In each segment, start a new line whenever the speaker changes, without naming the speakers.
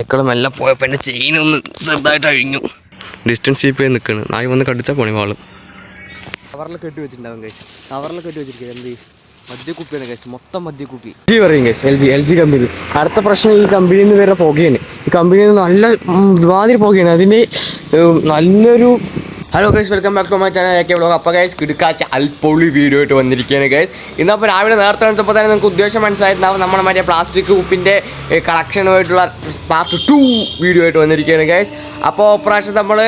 നായ്ക്കളും എല്ലാം പോയപ്പോൾ എന്റെ ചെയിൻ ഒന്ന് ചെറുതായിട്ട് അഴിഞ്ഞു. ഡിസ്റ്റൻസ് ഇപ്പോൾ നിൽക്കുന്നു നായി വന്ന് കടിച്ചാൽ പോണി വാളും. കവറിൽ കെട്ടി വെച്ചിട്ടുണ്ടാവും കഴിച്ച് കവറിൽ കെട്ടി വെച്ചിരിക്കുക എന്ത് മദ്യക്കുപ്പിയാണ് കഴിച്ച് മൊത്തം മദ്യക്കുപ്പി. ജി പറയും കഴിച്ച് L G L G company അടുത്ത പ്രശ്നം ഈ കമ്പനിയിൽ നിന്ന് വരുന്ന പുകയാണ്. ഈ കമ്പനിയിൽ നിന്ന് നല്ല മാതിരി പുകയാണ്. അതിന് നല്ലൊരു hello guys welcome back to my channel A K vlog അപ്പോൾ ഗൈസ് കിടുക്കാച്ച അൽപ്പൊളി വീഡിയോ ആയിട്ട് വന്നിരിക്കുകയാണ് ഗൈസ് ഇന്നപ്പോൾ രാവിലെ നേരത്തെ വെച്ചപ്പോൾ തന്നെ നിങ്ങൾക്ക് ഉദ്ദേശം മനസ്സിലായിട്ടുണ്ടാവും. നമ്മുടെ മറ്റേ പ്ലാസ്റ്റിക് കുപ്പിന്റെ കളക്ഷനുമായിട്ടുള്ള പാർട്ട് ടു വീഡിയോ ആയിട്ട് വന്നിരിക്കുകയാണ് ഗൈസ് അപ്പോൾ പ്രാവശ്യം നമ്മൾ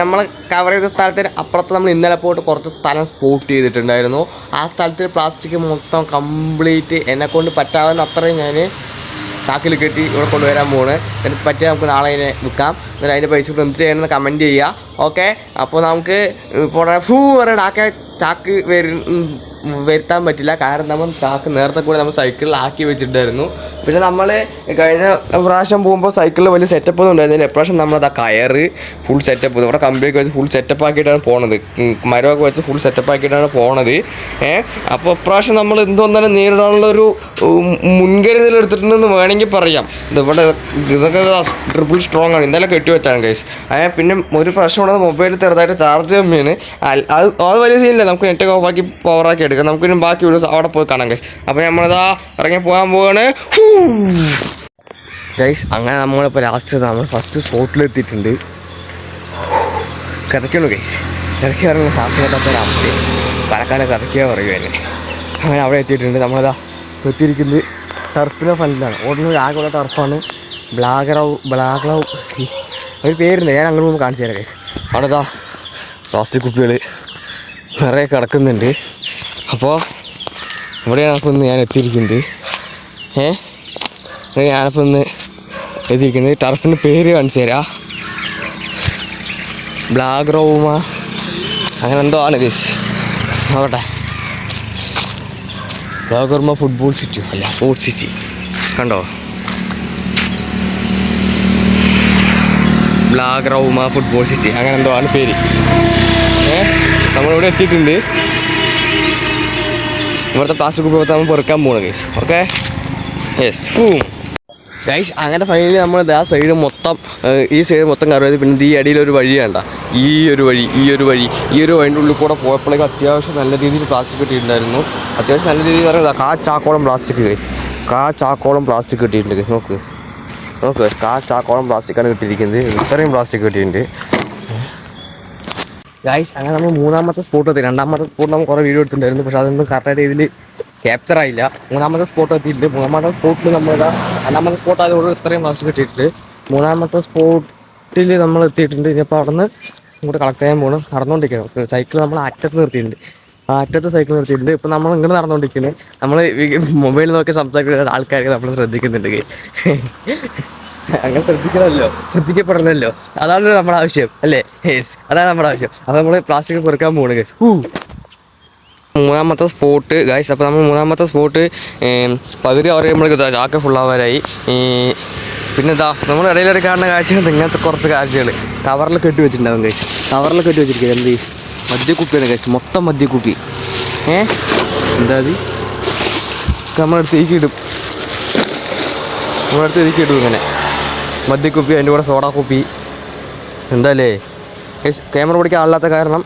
നമ്മൾ കവർ ചെയ്ത സ്ഥലത്തിന് അപ്പുറത്ത് നമ്മൾ ഇന്നലെ പോയിട്ട് കുറച്ച് സ്ഥലം സ്പോട്ട് ചെയ്തിട്ടുണ്ടായിരുന്നു. ആ സ്ഥലത്തിൽ പ്ലാസ്റ്റിക് മൊത്തം കംപ്ലീറ്റ് എന്നെ കൊണ്ട് പറ്റാവുന്ന അത്രയും ഞാൻ ചാക്കിൽ കെട്ടി ഇവിടെ കൊണ്ടുവരാൻ പോണ്. എന്നിട്ട് പറ്റിയാൽ നമുക്ക് നാളെ അതിനെ വിൽക്കാം. എന്നിട്ട് അതിന്റെ പൈസ എന്ത് ചെയ്യണമെന്ന് കമന്റ് ചെയ്യുക. ഓക്കെ അപ്പോൾ നമുക്ക് ഇപ്പോൾ ഫൂ പറയുന്നത് ആക്കെ ചാക്ക് വരു വരുത്താൻ പറ്റില്ല. കാരണം നമ്മൾ ചാക്ക് നേരത്തെ കൂടെ നമ്മൾ സൈക്കിളിൽ ആക്കി വെച്ചിട്ടുണ്ടായിരുന്നു. പിന്നെ നമ്മൾ കഴിഞ്ഞ പ്രാവശ്യം പോകുമ്പോൾ സൈക്കിളിൽ വലിയ സെറ്റപ്പ് ഒന്നും ഉണ്ടായിരുന്നില്ല. എപ്രാവശ്യം നമ്മളത് ആ കയറ് ഫുൾ സെറ്റപ്പ് ഇവിടെ കമ്പിയൊക്കെ വെച്ച് ഫുൾ സെറ്റപ്പ് ആക്കിയിട്ടാണ് പോണത്. മരമൊക്കെ വെച്ച് ഫുൾ സെറ്റപ്പ് ആക്കിയിട്ടാണ് പോണത്. ഏഹ് അപ്പോൾ ഇപ്രാവശ്യം നമ്മൾ എന്തുവന്നാലും നേരിടാനുള്ള ഒരു മുൻകരുതൽ എടുത്തിട്ടുണ്ടെന്ന് വേണമെങ്കിൽ പറയാം. ഇതിവിടെ ഇതൊക്കെ ട്രിപ്പിൾ സ്ട്രോങ് ആണ്. ഇന്നലെ കെട്ടി വെച്ചാണ് കേസ് ഏഹ് പിന്നെ ഒരു പ്രശ്നം ഉള്ളത് മൊബൈൽ ചെറുതായിട്ട് ചാർജ് കമ്മിയാണ്. അത് അത് വലിയ സീനില്ല നമുക്ക് നെറ്റ് ഓഫാക്കി പവറാക്കി എടുക്കാം. നമുക്ക് ഇനി ബാക്കി വീഡിയോസ് അവിടെ പോയി കാണാം ഗൈസ് അപ്പോൾ നമ്മളിതാ ഇറങ്ങി പോകാൻ പോവാണ്. ഗൈസ് അങ്ങനെ നമ്മളിപ്പോൾ ലാസ്റ്റ് നമ്മൾ ഫസ്റ്റ് സ്പോട്ടിലെത്തിയിട്ടുണ്ട് കിതയ്ക്കണു ഗൈസ് കിടക്കി ഇറങ്ങുന്ന ശ്വാസം കിട്ടാത്തൊരവസ്ഥ പലക്കാലം കിതക്കുക പറയുക തന്നെ അങ്ങനെ അവിടെ എത്തിയിട്ടുണ്ട്. നമ്മളിതാ എത്തിയിരിക്കുന്നത് ടർഫിന്റെ ഫ്രണ്ടിലാണ് ഓടുന്ന ആകെയുള്ള ടർഫാണ് ബ്ലാക്ക് റൗ ബ്ലാക്ക് റൗ ഒരു പേരുണ്ട് ഞാൻ അങ്ങോട്ട് പോകുമ്പോൾ കാണിച്ചു തരാം ഗൈസ് അവിടെ ഇതാ പ്ലാസ്റ്റിക് കുപ്പികൾ നിറയെ കിടക്കുന്നുണ്ട്. അപ്പോൾ ഇവിടെയാണ് അപ്പോൾ ഇന്ന് ഞാൻ എത്തിയിരിക്കുന്നത്. ഏ? ഇവിടെ ഞാനിപ്പോൾ ഇന്ന് എത്തിയിരിക്കുന്നത് ടർഫിന്റെ പേര് കാണിച്ചു തരാം. ബ്ലാക്ക് റോമ അങ്ങനെ എന്തോ ആണ് ഗൈസ് നോക്കട്ടെ. ബ്ലാക്ക് ഫുട്ബോൾ സിറ്റി അല്ല സ്പോർട്സ് സിറ്റി കണ്ടോ? ബ്ലാക്ക് റൗമ ഫുട്ബോൾ സിറ്റി അങ്ങനെ എന്തോ ആണ് പേര്. ഏ? നമ്മളിവിടെ എത്തിയിട്ടുണ്ട്. ഇവിടുത്തെ പ്ലാസ്റ്റിക് ഉപയോഗത്തെ നമ്മൾ പെറുക്കാൻ പോകണം ഗൈസ് ഓക്കെ യെസ് ഗൈസ് അങ്ങനെ ഫൈനലി നമ്മൾ ആ സൈഡ് മൊത്തം ഈ സൈഡ് മൊത്തം കവർ ചെയ്ത് പിന്നെ ഈ അടിയിലൊരു ഒരു വഴി വേണ്ട ഈ ഒരു വഴി ഈ ഒരു വഴി ഈ ഒരു വഴിന്റെ ഉള്ളിൽ കൂടെ പോയപ്പോഴേക്കും അത്യാവശ്യം നല്ല രീതിയിൽ പ്ലാസ്റ്റിക് കിട്ടിയിട്ടുണ്ടായിരുന്നു. അത്യാവശ്യം നല്ല രീതിയിൽ പറയുന്നത് കാ ചാക്കോളം പ്ലാസ്റ്റിക് ഗൈസ് കാ ചാക്കോളം പ്ലാസ്റ്റിക് കിട്ടിയിട്ടുണ്ട് ഗൈസ് നോക്ക്. നോക്ക് കാ ചാക്കോളം പ്ലാസ്റ്റിക്കാണ് കിട്ടിയിരിക്കുന്നത്. ഇത്രയും പ്ലാസ്റ്റിക് കിട്ടിയിട്ടുണ്ട്. ഗൈസ് അങ്ങനെ നമ്മൾ മൂന്നാമത്തെ സ്പോട്ട് എത്തി. രണ്ടാമത്തെ സ്പോട്ട് നമ്മൾ കുറേ വീഡിയോ എടുത്തിട്ടുണ്ടായിരുന്നു. പക്ഷേ അതൊന്നും കറക്റ്റായിട്ട് ഇതിൽ ക്യാപ്ചർ ആയില്ല. മൂന്നാമത്തെ സ്പോട്ട് എത്തിയിട്ടുണ്ട്. മൂന്നാമത്തെ സ്പോട്ടിൽ നമ്മളിതാ രണ്ടാമത്തെ സ്പോട്ട് ആയതുകൊണ്ട് ഇത്രയും മാസം കിട്ടിയിട്ടുണ്ട്. മൂന്നാമത്തെ സ്പോട്ടിൽ നമ്മൾ എത്തിയിട്ടുണ്ട്. ഇനിയിപ്പോൾ അവിടെ നിന്ന് ഇങ്ങോട്ട് കളക്ട് ചെയ്യാൻ പോകണം നടന്നുകൊണ്ടിരിക്കണം സൈക്കിൾ നമ്മൾ അറ്റത്ത് നിർത്തിയിട്ടുണ്ട്. ആ അറ്റത്ത് സൈക്കിൾ നിർത്തിയിട്ടുണ്ട്. ഇപ്പം നമ്മൾ ഇങ്ങനെ നടന്നുകൊണ്ടിരിക്കുന്നത് നമ്മൾ മൊബൈലിൽ നോക്കി സംസാരിക്കുന്ന ആൾക്കാർക്ക് നമ്മൾ ശ്രദ്ധിക്കുന്നുണ്ട്. അങ്ങനെ ശ്രദ്ധിക്കണമല്ലോ. ശ്രദ്ധിക്കപ്പെടണമല്ലോ. അതാണ് നമ്മുടെ ആവശ്യം അല്ലേ? യെസ് അതാണ് നമ്മുടെ ആവശ്യം. അപ്പോൾ നമ്മൾ പ്ലാസ്റ്റിക് പെറുക്കാൻ പോകണം ഗൈസ് മൂന്നാമത്തെ സ്പോട്ട് ഗൈസ് അപ്പോൾ നമ്മൾ മൂന്നാമത്തെ സ്പോട്ട് പകുതി അവർ നമ്മൾ ചാക്ക ഫുള്ളാവാനായി പിന്നെ ഇതാ നമ്മൾ ഇടയിലൊരു കാണുന്ന കാഴ്ച ഇങ്ങനത്തെ കുറച്ച് കാഴ്ചകൾ കവറിൽ കെട്ടി വെച്ചിട്ടുണ്ടാവും കഴിച്ച് കവറിൽ കെട്ടി വെച്ചിരിക്കുക എന്ത്? മദ്യക്കുപ്പിയാണ് കഴിച്ച് മൊത്തം മദ്യക്കുപ്പി. ഏ? എന്താ നമ്മളെടുത്ത് നമ്മളടുത്ത് ഇതിക്ക് ഇടും ഇങ്ങനെ. മദ്യക്കുപ്പി അതിന്റെ കൂടെ സോഡാ കുപ്പി എന്താല്ലേ ക്യാമറ പിടിക്കാൻ ആളില്ലാത്ത കാരണം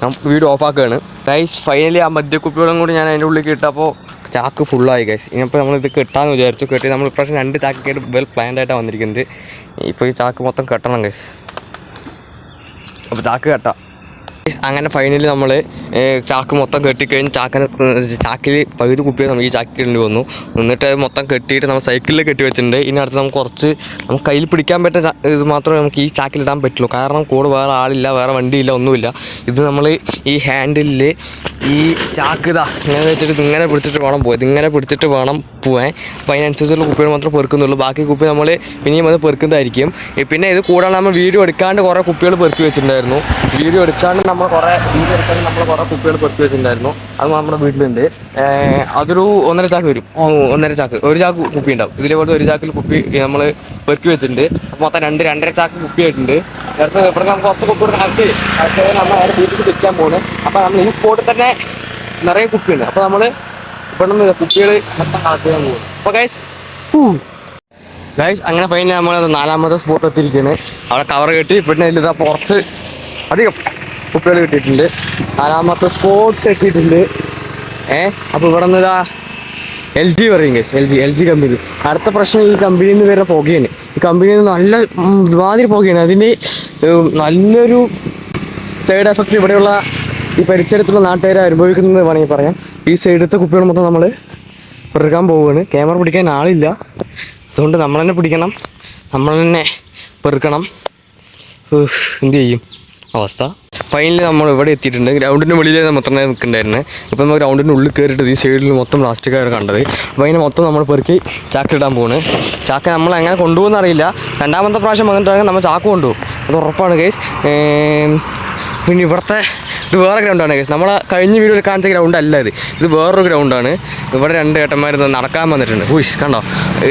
ഞാൻ വീഡിയോ ഓഫാക്കുകയാണ് ഗൈസ് ഫൈനലി ആ മദ്യക്കുപ്പികളും കൂടി ഞാൻ അതിന്റെ ഉള്ളിൽ ഇട്ടപ്പോൾ ചാക്ക് ഫുള്ളായി ഗൈസ് ഇനിയിപ്പോൾ ഇത് കെട്ടാന്ന് വിചാരിച്ചു. കെട്ടി നമ്മൾ ഇപ്രാവശ്യം രണ്ട് ചാക്ക് കേട്ട് വെൽ പ്ലാൻഡായിട്ടാണ് വന്നിരിക്കുന്നത്. ഇപ്പോൾ ഈ ചാക്ക് മൊത്തം കെട്ടണം ഗൈസ് അപ്പോൾ ചാക്ക് കെട്ടാം. അങ്ങനെ ഫൈനലി നമ്മൾ ചാക്ക് മൊത്തം കെട്ടിക്കഴിഞ്ഞ് ചാക്കിനെ ചാക്കിൽ പകുതി കുപ്പികൾ നമുക്ക് ഈ ചാക്കിൽ വന്നു. എന്നിട്ട് അത് മൊത്തം കെട്ടിയിട്ട് നമ്മൾ സൈക്കിളിൽ കെട്ടി വെച്ചിട്ടുണ്ട്. ഇനി അടുത്ത് നമുക്ക് കുറച്ച് നമുക്ക് കയ്യിൽ പിടിക്കാൻ പറ്റുന്ന ഇത് മാത്രമേ നമുക്ക് ഈ ചാക്കിൽ ഇടാൻ പറ്റുള്ളൂ. കാരണം കൂടെ വേറെ ആളില്ല വേറെ വണ്ടിയില്ല ഒന്നുമില്ല. ഇത് നമ്മൾ ഈ ഹാൻഡിലിൽ ഈ ചാക്ക് ഇതാ ഇങ്ങനെ വെച്ചിട്ട് ഇങ്ങനെ പിടിച്ചിട്ട് വേണം പോയത് ഇങ്ങനെ പിടിച്ചിട്ട് വേണം പോവാൻ. അപ്പോൾ അതിനനുസരിച്ചുള്ള കുപ്പികൾ മാത്രമേ പെറുക്കുന്നുള്ളൂ. ബാക്കി കുപ്പി നമ്മൾ പിന്നെയും അത് പെറുക്കുന്നതായിരിക്കും. പിന്നെ ഇത് കൂടാതെ നമ്മൾ വീഡിയോ എടുക്കാണ്ട് കുറേ കുപ്പികൾ പെറുക്കി വെച്ചിട്ടുണ്ടായിരുന്നു. വീഡിയോ എടുക്കാണ്ട് നമ്മൾ കുറേ വീഡിയോ എടുക്കാണ്ട് നമ്മൾ കുറേ കുപ്പികൾ പെറുക്കി വെച്ചിട്ടുണ്ടായിരുന്നു. അത് നമ്മുടെ വീട്ടിലുണ്ട്. അതൊരു ഒന്നര ചാക്ക് വരും. ഒന്നര ചാക്ക്. ഒരു ചാക്ക് കുപ്പി ഉണ്ടാവും. ഇതിലെ ഒരു ചാക്കിൽ കുപ്പി നമ്മൾ പെറുക്കി വെച്ചിട്ടുണ്ട്. മൊത്തം രണ്ട് രണ്ടര ചാക്ക് കുപ്പി ആയിട്ടുണ്ട് നേരത്തെ ഇവിടെ നമുക്ക് കുറച്ച് കുപ്പി കൊടുക്കാൻ ആവശ്യം നമ്മൾ നേരെ വീട്ടിൽ വെക്കാൻ പോകുന്നത് അപ്പോൾ നമ്മൾ ഈ സ്പോട്ടിൽ തന്നെ നിറയെ കുപ്പിയുണ്ട്. അപ്പോൾ നമ്മൾ ഇവിടെ നിന്ന് കുപ്പികൾ മൊത്തം കളക്കാൻ പോകും അപ്പോൾ ഗൈസ് ഗൈസ് അങ്ങനെ ഫൈനൽ നമ്മൾ നാലാമത്തെ സ്പോട്ട് എത്തിയിരിക്കുകയാണ് അവിടെ കവർ കെട്ടി പിന്നെ ഇതാ കുറച്ച് അധികം കുപ്പികൾ കിട്ടിയിട്ടുണ്ട്. നാലാമത്തെ സ്പോട്ട് എത്തിയിട്ടുണ്ട്. ഏ അപ്പോൾ ഇവിടെ നിന്ന് ഇതാ എൽ ജി പറയും guys L G L G company അടുത്ത പ്രശ്നം ഈ കമ്പനിയിൽ നിന്ന് വരുന്ന പുകയാണ്. ഈ കമ്പനിയിൽ നിന്ന് നല്ല ഉം, ഒരുമാതിരി പുകയാണ്. അതിന് നല്ലൊരു സൈഡ് എഫക്റ്റ് ഇവിടെയുള്ള ഈ പരിസരത്തുള്ള നാട്ടുകാർ അനുഭവിക്കുന്നത് വേണമെങ്കിൽ പറയാം. ഈ സൈഡത്തെ കുപ്പികൾ മൊത്തം നമ്മൾ പെറുക്കാൻ പോവുകയാണ്. ക്യാമറ പിടിക്കാൻ ആളില്ല. അതുകൊണ്ട് നമ്മൾ തന്നെ പിടിക്കണം. നമ്മൾ തന്നെ പെറുക്കണം. എന്ത് ചെയ്യും? അവസ്ഥ? ഫൈനലി നമ്മൾ ഇവിടെ എത്തിയിട്ടുണ്ട്. ഗ്രൗണ്ടിന്റെ വെളിയിൽ മൊത്തം നിൽക്കുന്നുണ്ടായിരുന്നത് നിൽക്കുന്നുണ്ടായിരുന്നു ഇപ്പം നമ്മൾ ഗ്രൗണ്ടിന്റെ ഉള്ളിൽ കയറിയിട്ട് ഈ സൈഡിൽ മൊത്തം പ്ലാസ്റ്റിക്കാണ് കണ്ടത്. അപ്പോൾ അതിനെ മൊത്തം നമ്മൾ പെറുക്കി ചാക്കിലിടാൻ പോകുന്നത് ചാക്ക് നമ്മൾ എങ്ങനെ കൊണ്ടുപോകുന്ന അറിയില്ല. രണ്ടാമത്തെ പ്രാവശ്യം വന്നിട്ടുണ്ടെങ്കിൽ നമ്മൾ ചാക്ക് കൊണ്ടുപോകും അത് ഉറപ്പാണ് കേസ് പിന്നെ ഇവിടുത്തെ ഇത് വേറെ ഗ്രൗണ്ടാണ് കേസ് നമ്മൾ കഴിഞ്ഞ വീഡിയോയിൽ കാണിച്ച ഗ്രൗണ്ട് അല്ല ഇത്. ഇത് വേറൊരു ഗ്രൗണ്ടാണ് ഇവിടെ രണ്ട് ഏട്ടന്മാർ നടക്കാൻ വന്നിട്ടുണ്ട്. ഹുഷ് കണ്ടോ?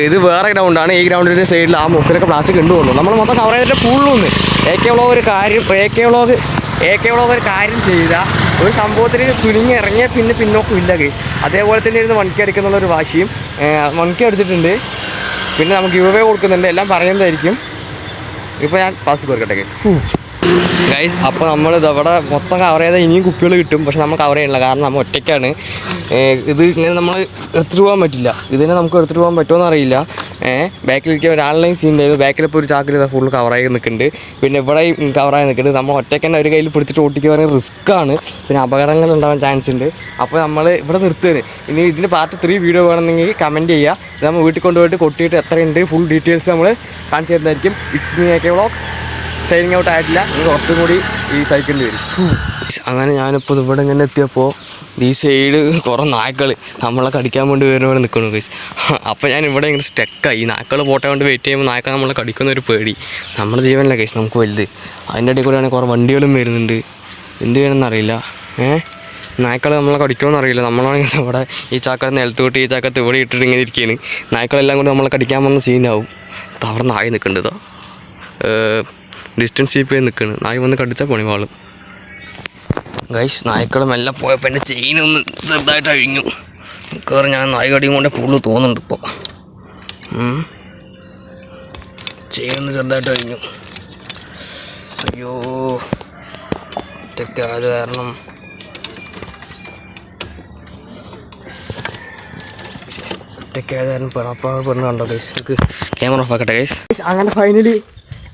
ഇത് വേറെ ഗ്രൗണ്ടാണ് ഈ ഗ്രൗണ്ടിന്റെ സൈഡിൽ ആ മുക്കിലൊക്കെ പ്ലാസ്റ്റിക് ഉണ്ട് പോകുന്നു നമ്മൾ മൊത്തം കവർ ചെയ്തിട്ട് ഫുള്ളൊന്ന് എ കെ വ്ളോഗ് ഒരു കാര്യം A K vlog A K vlog ഒരു കാര്യം ചെയ്ത ഒരു സംഭവത്തിൽ തുനിഞ്ഞ് ഇറങ്ങിയ പിന്നെ പിന്നോക്കം ഇല്ല കൈ അതേപോലെ തന്നെ ഇരുന്ന് മണിക്ക് അടിക്കുന്നുള്ള ഒരു വാശിയും മണിക്ക് അടിച്ചിട്ടുണ്ട്. പിന്നെ നമുക്ക് യുവേ കൊടുക്കുന്നുണ്ട്. എല്ലാം പറയുന്നതായിരിക്കും. ഇപ്പോൾ ഞാൻ പാസ് കൊടുക്കട്ടെ കേസ് ഗൈസ് അപ്പോൾ നമ്മൾ ഇതവിടെ മൊത്തം കവർ ചെയ്താൽ ഇനിയും കുപ്പികൾ കിട്ടും. പക്ഷെ നമ്മൾ കവർ ചെയ്യണില്ല കാരണം നമ്മൾ ഒറ്റയ്ക്കാണ്. ഇത് ഇങ്ങനെ നമ്മൾ എടുത്തിട്ട് പോകാൻ പറ്റില്ല. ഇതിനെ നമുക്ക് എടുത്തിട്ട് പോകാൻ പറ്റുമോ അറിയില്ല. ഏഹ് ബാക്കിലിരിക്കാൻ ഒരാളുടെയും സീൻ ബാക്കിൽ ഇപ്പോൾ ഒരു ചാക്കിൽ ഫുൾ കവറായി നിൽക്കുന്നുണ്ട്. പിന്നെ ഇവിടെ കവറായി നിൽക്കുന്നുണ്ട്. നമ്മൾ ഒറ്റയ്ക്ക് തന്നെ ഒരു കയ്യിൽ പിടിച്ചിട്ട് ഓട്ടിക്കുവാണെങ്കിൽ റിസ്ക് ആണ്. പിന്നെ അപകടങ്ങൾ ഉണ്ടാവാൻ ചാൻസ് ഉണ്ട്. അപ്പോൾ നമ്മൾ ഇവിടെ നിർത്തുന്നത് ഇനി ഇതിന് പാർട്ട് ത്രീ വീഡിയോ വേണമെന്നെങ്കിൽ കമന്റ് ചെയ്യുക. നമ്മൾ വീട്ടിൽ കൊണ്ടുപോയിട്ട് കൊട്ടിയിട്ട് എത്രയുണ്ട് ഫുൾ ഡീറ്റെയിൽസ് നമ്മൾ കാണിച്ചു തരുന്നതായിരിക്കും. It's me A K vlog signing out ആയിട്ടില്ല. ഇനി കുറച്ചും കൂടി ഈ സൈക്കിളിൽ വരും. അങ്ങനെ ഞാനിപ്പോൾ ഇവിടെ ഇങ്ങനെ എത്തിയപ്പോൾ ഈ സൈഡ് കുറേ നായ്ക്കൾ നമ്മളെ കടിക്കാൻ വേണ്ടി വരുന്നവരെ നിൽക്കുന്നു ഗൈസ് അപ്പോൾ ഞാൻ ഇവിടെ ഇങ്ങനെ സ്റ്റക്കായി ഈ നായ്ക്കൾ പോട്ടെ കൊണ്ട് വെയിറ്റ് ചെയ്യുമ്പോൾ നായ്ക്കൾ നമ്മളെ കടിക്കുന്ന ഒരു പേടി. നമ്മുടെ ജീവനല്ല ഗൈസ് നമുക്ക് വലുത്. അതിന്റെ ഇടയിൽ കൂടെയാണ് കുറേ വണ്ടികളും വരുന്നുണ്ട്. എന്ത് ചെയ്യണമെന്നറിയില്ല ഏഹ് നായ്ക്കൾ നമ്മളെ കടിക്കുമെന്ന് അറിയില്ല. നമ്മളാണെങ്കിൽ ഇവിടെ ഈ ചാക്ക നിലത്ത് കൂട്ടി ഈ ചാക്കത്ത് ഇവിടെ ഇട്ടിട്ട് ഇങ്ങനെ ഇരിക്കുകയാണ് നായ്ക്കളെല്ലാം കൂടി നമ്മളെ കടിക്കാൻ വന്ന സീനാവും അപ്പോൾ അവിടെ നായി നിൽക്കുന്നുണ്ട് ഡിസ്റ്റൻസ് കീപ്പ് ചെയ്ത് നിൽക്കുകയാണ് നായ വന്ന് കടിച്ചാൽ പോണി വാളും. ഗൈസ് നായ്ക്കളും എല്ലാം പോയപ്പോൾ എന്റെ ചെയിൻ ഒന്ന് ചെറുതായിട്ട് അഴിഞ്ഞു. മിക്കവാറും ഞാൻ നായ്ക്കടിയും കൊണ്ട് പുള്ളു തോന്നുന്നുണ്ട് ഇപ്പോൾ ചെയിൻ ഒന്ന് ചെറുതായിട്ട് അഴിഞ്ഞു. അയ്യോ. ഒറ്റക്കാൽ കാരണം? ഒറ്റയ്ക്കായതായിരുന്നു കാരണം? പെണപ്പാട് പെണ്ണ് കണ്ടോ ഗൈസ് എനിക്ക് ക്യാമറ ഓഫ് ആക്കട്ടെ ഗൈസ് അങ്ങനെ ഫൈനലി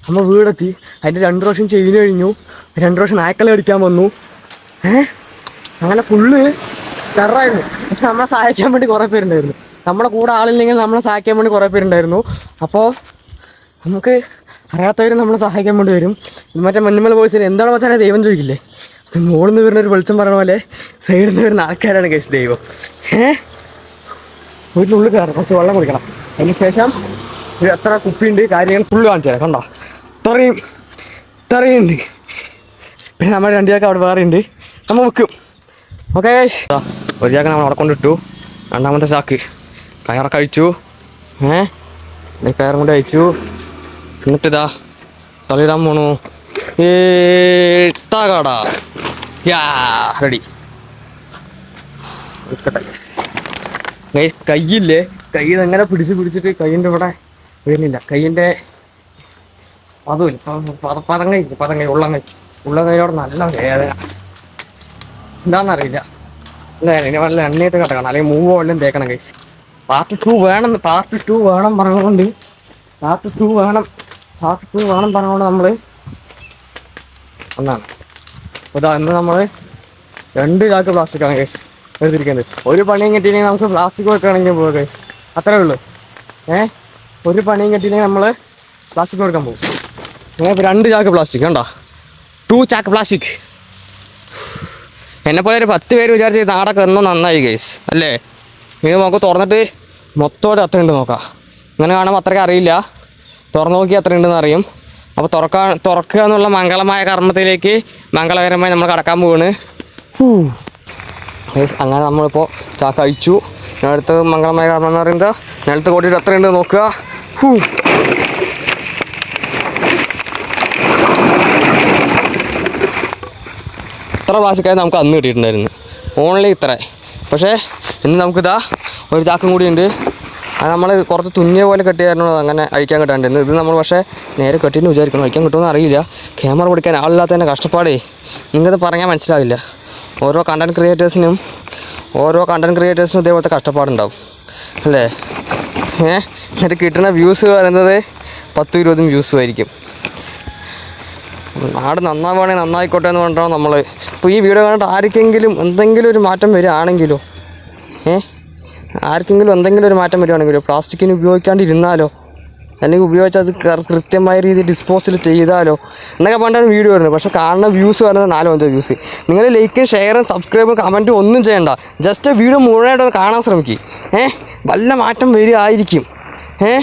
നമ്മൾ വീടെത്തി. അതിന്റെ രണ്ട് പ്രാവശ്യം ചെയിൻ കഴിഞ്ഞു രണ്ട് പ്രാവശ്യം നായ്ക്കളെ അടിക്കാൻ വന്നു. അങ്ങനെ ഫുള്ള് ടെററായിരുന്നു പക്ഷെ നമ്മളെ സഹായിക്കാൻ വേണ്ടി കുറേ പേരുണ്ടായിരുന്നു. നമ്മളെ കൂടെ ആളില്ലെങ്കിൽ നമ്മളെ സഹായിക്കാൻ വേണ്ടി കുറേ പേരുണ്ടായിരുന്നു. അപ്പോൾ നമുക്ക് അറിയാത്തവരും നമ്മളെ സഹായിക്കാൻ വേണ്ടി വരും. മറ്റേ മഞ്ഞുമല ബോയ്സിന് എന്താണ് വെച്ചാൽ ദൈവം ചോദിക്കില്ലേ? മുകളിൽ നിന്ന് വരുന്ന ഒരു വെളിച്ചം പറഞ്ഞ പോലെ സൈഡിൽ നിന്ന് വരുന്ന ആൾക്കാരാണ് കേസ് ദൈവം. ഏഹ് വീട്ടിനുള്ളിൽ കയറണം. കുറച്ച് വെള്ളം കുടിക്കണം. അതിന് ശേഷം എത്ര കുപ്പിയുണ്ട് കാര്യങ്ങൾ ഫുള്ള് കാണിച്ചു തരാം കണ്ടോ ഇത്രയും ഇത്രയുണ്ട് പിന്നെ നമ്മുടെ രണ്ടു അവിടെ വേറെ ഉണ്ട്. നമ്മൾ വെക്കും. ഓക്കെ ഒരു ചാക്ക് നമ്മൾ അവിടെ കൊണ്ടിട്ടു. രണ്ടാമത്തെ ചാക്ക്. കയറൊക്കെ അഴിച്ചു ഏ? ദേ കയറും കൊണ്ട് അഴിച്ചു എന്നിട്ടിതാ തളിയിടാൻ പോണു. ഏട്ടാകാടാ യാ റെഡി. കയ്യില്ലേ? കൈ എങ്ങനെ പിടിച്ച് പിടിച്ചിട്ട് കൈയിന്റെ ഇവിടെ വരുന്നില്ല. കൈയിന്റെ അതുമില്ല പത- പതങ്ങ പതങ്ങ ഉള്ളങ്ങ ഉള്ള കൈയോടെ നല്ല വേദന. എന്താണെന്നറിയില്ല അല്ല ഇനി എണ്ണയിട്ട് കിടക്കണം. അല്ലെങ്കിൽ മൂവ് വല്ലതും തേക്കണം കൈസ് പാർട്ട് ടു വേണം പാർട്ട് ടു വേണം പറഞ്ഞുകൊണ്ട്. പാർട്ട് ടു വേണം പാർട്ട് ടു വേണം പറഞ്ഞുകൊണ്ട് നമ്മൾ ഒന്നാണ് ഇതാ ഇന്ന് നമ്മൾ രണ്ട് ചാക്ക് പ്ലാസ്റ്റിക് ആണ് കേസ് എടുത്തിരിക്കുന്നത്. ഒരു പണിയും കിട്ടിയില്ലെങ്കിൽ നമുക്ക് പ്ലാസ്റ്റിക് വെക്കുകയാണെങ്കിൽ പോകാം കേസ് അത്രേ ഉള്ളൂ. ഏ? ഒരു പണിയും കിട്ടിയില്ലെങ്കിൽ നമ്മൾ പ്ലാസ്റ്റിക് കൊടുക്കാൻ പോകും ഇപ്പൊ രണ്ട് ചാക്ക് പ്ലാസ്റ്റിക് കണ്ടോ? ടു ചാക്ക് പ്ലാസ്റ്റിക് എന്നെ പോലെ ഒരു പത്ത് പേര് വിചാരിച്ച് നാടൊക്കെ എന്നും നന്നായി കേസ് അല്ലേ? ഇത് നമുക്ക് തുറന്നിട്ട് മൊത്തമായിട്ട് അത്ര ഉണ്ട് നോക്കാം. ഇങ്ങനെ കാണുമ്പോൾ അത്രയ്ക്ക് അറിയില്ല. തുറന്നു നോക്കി അത്ര ഉണ്ടെന്ന് അറിയും. അപ്പോൾ തുറക്കാൻ തുറക്കുക എന്നുള്ള മംഗളമായ കർമ്മത്തിലേക്ക് മംഗളകരമായി നമ്മൾ കടക്കാൻ പോവാണ്. ഗേസ് അങ്ങനെ നമ്മളിപ്പോൾ ചാക്ക അഴിച്ചു ഞാൻ അടുത്ത മംഗളമായ കർമ്മം എന്ന് പറയുന്നത് നിലത്ത് കൂട്ടിയിട്ട് അത്രയുണ്ട് നോക്കുക. ഇത്ര പ്രാവശ്യക്കാർ നമുക്ക് അന്ന് കിട്ടിയിട്ടുണ്ടായിരുന്നു? ഓൺലി ഇത്ര. പക്ഷേ ഇന്ന് നമുക്കിതാ ഒരു ചാക്കും കൂടി ഉണ്ട്. അത് നമ്മൾ കുറച്ച് തുന്നിയ പോലെ കെട്ടിയായിരുന്നു അങ്ങനെ അഴിക്കാൻ കിട്ടാണ്ടിരുന്നത് ഇത് നമ്മൾ പക്ഷേ നേരെ കെട്ടിന്ന് വിചാരിക്കണം അഴിക്കാൻ കിട്ടുമെന്ന് അറിയില്ല. ക്യാമറ പിടിക്കാൻ ആളില്ലാത്തതിന്റെ കഷ്ടപ്പാടേ. നിങ്ങൾക്കത് പറഞ്ഞാൽ മനസ്സിലാവില്ല. ഓരോ കണ്ടന്റ് ക്രിയേറ്റേഴ്സിനും ഓരോ കണ്ടന്റ് ക്രിയേറ്റേഴ്സിനും ഇതേപോലത്തെ കഷ്ടപ്പാടുണ്ടാവും. അല്ലേ? ഏഹ് എന്നിട്ട് കിട്ടുന്ന വ്യൂസ് പറയുന്നത് പത്തും ഇരുപതും വ്യൂസും ആയിരിക്കും. നാട് നന്നാവുകയാണെങ്കിൽ നന്നായിക്കോട്ടെ എന്ന് പറഞ്ഞിട്ടാണ് നമ്മൾ ഇപ്പോൾ ഈ വീഡിയോ കണ്ടിട്ട് ആർക്കെങ്കിലും എന്തെങ്കിലും ഒരു മാറ്റം വരികയാണെങ്കിലോ ഏ? ആർക്കെങ്കിലും എന്തെങ്കിലും ഒരു മാറ്റം വരികയാണെങ്കിലോ പ്ലാസ്റ്റിക്കിന് ഉപയോഗിക്കാണ്ടിരുന്നാലോ അല്ലെങ്കിൽ ഉപയോഗിച്ചത് അത് കൃത്യമായ രീതിയിൽ ഡിസ്പോസൽ ചെയ്താലോ എന്നൊക്കെ പണ്ടാണ് വീഡിയോ വരുന്നത്. പക്ഷേ കാണുന്ന വ്യൂസ് വരുന്നത് നാലോ അഞ്ചോ വ്യൂസ്. നിങ്ങൾ ലൈക്കും ഷെയറും സബ്സ്ക്രൈബും കമന്റും ഒന്നും ചെയ്യണ്ട. ജസ്റ്റ് വീഡിയോ മുഴുവനായിട്ടൊന്ന് കാണാൻ ശ്രമിക്കും. ഏ? വല്ല മാറ്റം വരികയായിരിക്കും. ഏ?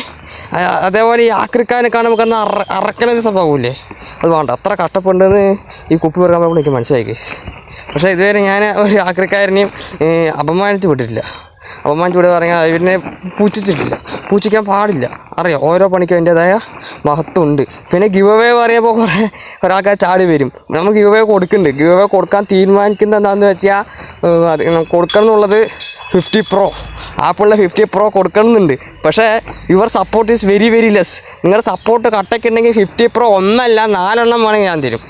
അതേപോലെ ഈ ആക്രിക്കാനെ കാണുമ്പോൾ അറ അറ അറക്കലൊരു സംഭവമില്ലേ അത് വേണ്ട. അത്ര കഷ്ടപ്പെടുന്നത് ഈ കുപ്പി പറയുമ്പോൾ എനിക്ക് മനസ്സിലായി കേസ് പക്ഷേ ഇതുവരെ ഞാൻ ഒരു ആക്രിക്കാരനെയും അപമാനിച്ചു വിട്ടിട്ടില്ല. അപമാനിച്ച് വിടുക പറഞ്ഞാൽ ഇവരിനെ പൂച്ചിച്ചിട്ടില്ല പൂച്ചിക്കാൻ പാടില്ല. അറിയാം. ഓരോ പണിക്കും അതിന്റെതായ മഹത്വം ഉണ്ട് പിന്നെ ഗിവ് അവേ പറയുമ്പോൾ കുറേ ഒരാൾക്കാർ ചാടി വരും. നമുക്ക് ഗിവ് അവേ കൊടുക്കുന്നുണ്ട്. ഗിവ് അവേ കൊടുക്കാൻ തീരുമാനിക്കുന്നത് എന്താണെന്ന് വെച്ചാൽ അത് കൊടുക്കണം എന്നുള്ളത് ഫിഫ്റ്റി പ്രോ ആപ്പിളിന്റെ ഫിഫ്റ്റി പ്രോ കൊടുക്കണമെന്നുണ്ട്. പക്ഷേ your support is very very less നിങ്ങളുടെ സപ്പോർട്ട് കട്ടൊക്കെ ഉണ്ടെങ്കിൽ ഫിഫ്റ്റി പ്രോ ഒന്നല്ല നാലെണ്ണം വേണമെങ്കിൽ ഞാൻ തരും.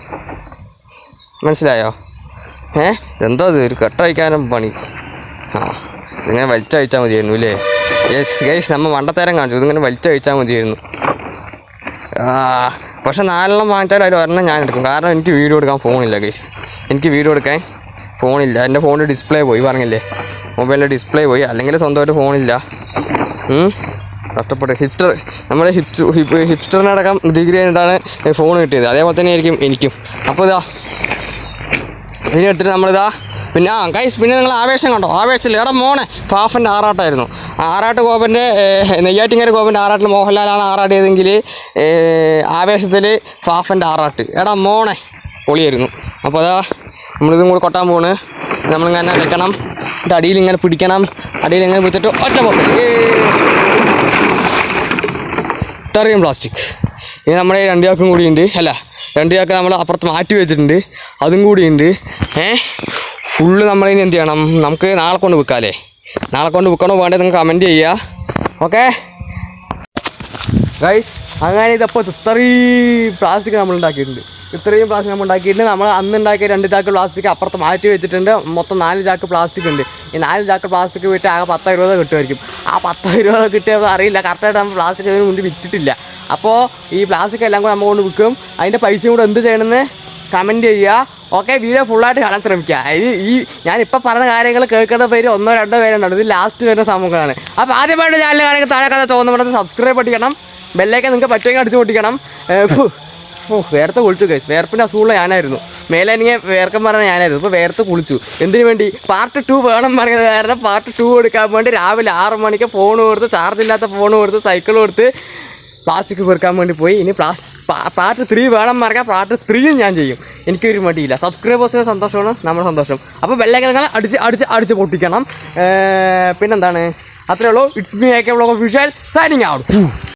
മനസ്സിലായോ? ഏ? എന്താ ഇത്? ഒരു കട്ടഴിക്കാനും പണി. ആ ഇങ്ങനെ വലിച്ചഴിച്ചാൽ മതിയായിരുന്നു അല്ലേ? യെസ് ഗൈസ് നമ്മൾ മണ്ടത്തേരം കാണിച്ചു. ഇതിങ്ങനെ വലിച്ചഴിച്ചാൽ മതിയായിരുന്നു. പക്ഷെ നാലെണ്ണം വാങ്ങിച്ചാൽ അതിൽ ഒരെണ്ണം ഞാൻ എടുക്കും. കാരണം എനിക്ക് വീഡിയോ എടുക്കാൻ ഫോണില്ല ഗൈസ് എനിക്ക് വീഡിയോ എടുക്കാൻ ഫോണില്ല. എന്റെ ഫോണിൽ ഡിസ്പ്ലേ പോയി പറഞ്ഞില്ലേ? മൊബൈലിന്റെ ഡിസ്പ്ലേ പോയി. അല്ലെങ്കിൽ സ്വന്തമായിട്ട് ഫോണില്ല. കഷ്ടപ്പെട്ട്. ഹിപ്റ്റർ നമ്മുടെ ഹിപ്സ് ഹിപ്പ് ഹിപ്സ്റ്ററിനടക്കം ഡിഗ്രി കഴിഞ്ഞിട്ടാണ് ഫോൺ കിട്ടിയത്. അതേപോലെ തന്നെ ആയിരിക്കും എനിക്കും. അപ്പോൾ ഇതാ ഇതിനെടുത്തിട്ട് നമ്മളിതാ പിന്നെ ആ കൈസ് പിന്നെ നിങ്ങൾ ആവേശം കണ്ടോ? ആവേശത്തിൽ എടാ മോണെ ഫാഫന്റെ ആറാട്ടായിരുന്നു. ആറാട്ട് ഗോപന്റെ നെയ്യാറ്റിങ്ങര ഗോപന്റെ ആറാട്ടിൽ മോഹൻലാലാണ് ആറാടിയതെങ്കിൽ ആവേശത്തിൽ ഫാഫന്റെ ആറാട്ട്. എടാ മോണെ പൊളിയായിരുന്നു. അപ്പോൾ അതാ നമ്മളിതും കൂടി കൊട്ടാൻ പോണ് നമ്മളിങ്ങനെ വെക്കണം എന്നിട്ട് അടിയിൽ ഇങ്ങനെ പിടിക്കണം. അടിയിൽ ഇങ്ങനെ പിടിച്ചിട്ട് ഒറ്റ പോക്കൽ ഇത്രയും പ്ലാസ്റ്റിക് ഇനി നമ്മുടെ രണ്ട് ചാക്കും കൂടിയുണ്ട് അല്ല രണ്ട് ചാക്ക് നമ്മൾ അപ്പുറത്ത് മാറ്റി വെച്ചിട്ടുണ്ട്. അതും കൂടിയുണ്ട്. ഏഹ് ഫുള്ള് നമ്മളിനി എന്ത് ചെയ്യണം? നമുക്ക് നാളെ കൊണ്ട് വിൽക്കാമല്ലേ നാളെ കൊണ്ട് വിൽക്കണോ വേണ്ടത് നിങ്ങൾ കമന്റ് ചെയ്യുക ഓക്കെ ഗൈസ് അങ്ങനെ ഇതപ്പോൾ ഇത്രയും പ്ലാസ്റ്റിക് നമ്മൾ ഉണ്ടാക്കിയിട്ടുണ്ട്. ഇത്രയും പ്ലാസ്റ്റിക് നമ്മൾ ഉണ്ടാക്കിയിട്ടുണ്ട്. നമ്മൾ അന്ന് ഉണ്ടാക്കിയ രണ്ട് ചാക്ക് പ്ലാസ്റ്റിക് അപ്പുറത്ത് മാറ്റി വെച്ചിട്ടുണ്ട്. മൊത്തം നാല് ചാക്ക് പ്ലാസ്റ്റിക് ഉണ്ട്. ഈ നാല് ചാക്ക് പ്ലാസ്റ്റിക് വിട്ട് ആകെ പത്ത് ഇരുപത് കിട്ടുമായിരിക്കും. ആ പത്ത് ഇരുപത് കിട്ടിയപ്പോൾ അറിയില്ല കറക്റ്റായിട്ട് നമ്മൾ പ്ലാസ്റ്റിക് അതിന് മുന്നിൽ വിറ്റിട്ടില്ല. അപ്പോൾ ഈ പ്ലാസ്റ്റിക് എല്ലാം കൂടെ നമ്മൾ കൊണ്ട് വിൽക്കും അതിന്റെ പൈസയും കൂടെ എന്ത് ചെയ്യണമെന്ന് കമന്റ് ചെയ്യുക ഓക്കെ വീഡിയോ ഫുള്ളായിട്ട് കാണാൻ ശ്രമിക്കുക ഈ ഈ ഞാനിപ്പോൾ പറഞ്ഞ കാര്യങ്ങൾ കേൾക്കുന്ന പേര് ഒന്നോ രണ്ടോ പേരുണ്ടാവും ഇത് ലാസ്റ്റ് വരുന്ന സംഭവങ്ങളാണ്. അപ്പോൾ ആദ്യമായിട്ട് ചാനൽ കാണെങ്കിൽ താഴെ കഥ ചോദിച്ചു സബ്സ്ക്രൈബ് പഠിക്കണം ബെല്ലേക്ക് നിങ്ങൾക്ക് പറ്റുമെങ്കിൽ അടിച്ചു പൊട്ടിക്കണം. ഓ വേർത്ത് കുളിച്ചു കേസ് വേർപ്പിന്റെ അസുഖമുള്ള ഞാനായിരുന്നു. മേലെ എനിക്ക് വേർക്കം പറഞ്ഞ ഞാനായിരുന്നു. ഇപ്പോൾ വേർത്ത് കുളിച്ചു. എന്തിനു വേണ്ടി? പാർട്ട് ടു വേണം പറഞ്ഞത് കാരണം പാർട്ട് ടു എടുക്കാൻ വേണ്ടി രാവിലെ ആറ് മണിക്ക് ഫോൺ കൊടുത്ത് ചാർജ് ഇല്ലാത്ത ഫോൺ കൊടുത്ത് സൈക്കിൾ കൊടുത്ത് പ്ലാസ്റ്റിക് പെറുക്കാൻ വേണ്ടി പോയി. ഇനി പ്ലാസ്റ്റിക് പാർട്ട് ത്രീ വേണം മറക്കാം പാർട്ട് ത്രീയും ഞാൻ ചെയ്യും. എനിക്കൊരു മടിയില്ല. സബ്സ്ക്രൈബേഴ്സിന് സന്തോഷമാണ് നമ്മൾ സന്തോഷം. അപ്പോൾ വെള്ളക്കിഴങ്ങൾ അടിച്ച് അടിച്ച് അടിച്ച് പൊട്ടിക്കണം. പിന്നെന്താണ്? അത്രേ ഉള്ളൂ. It's me A K vlog official signing out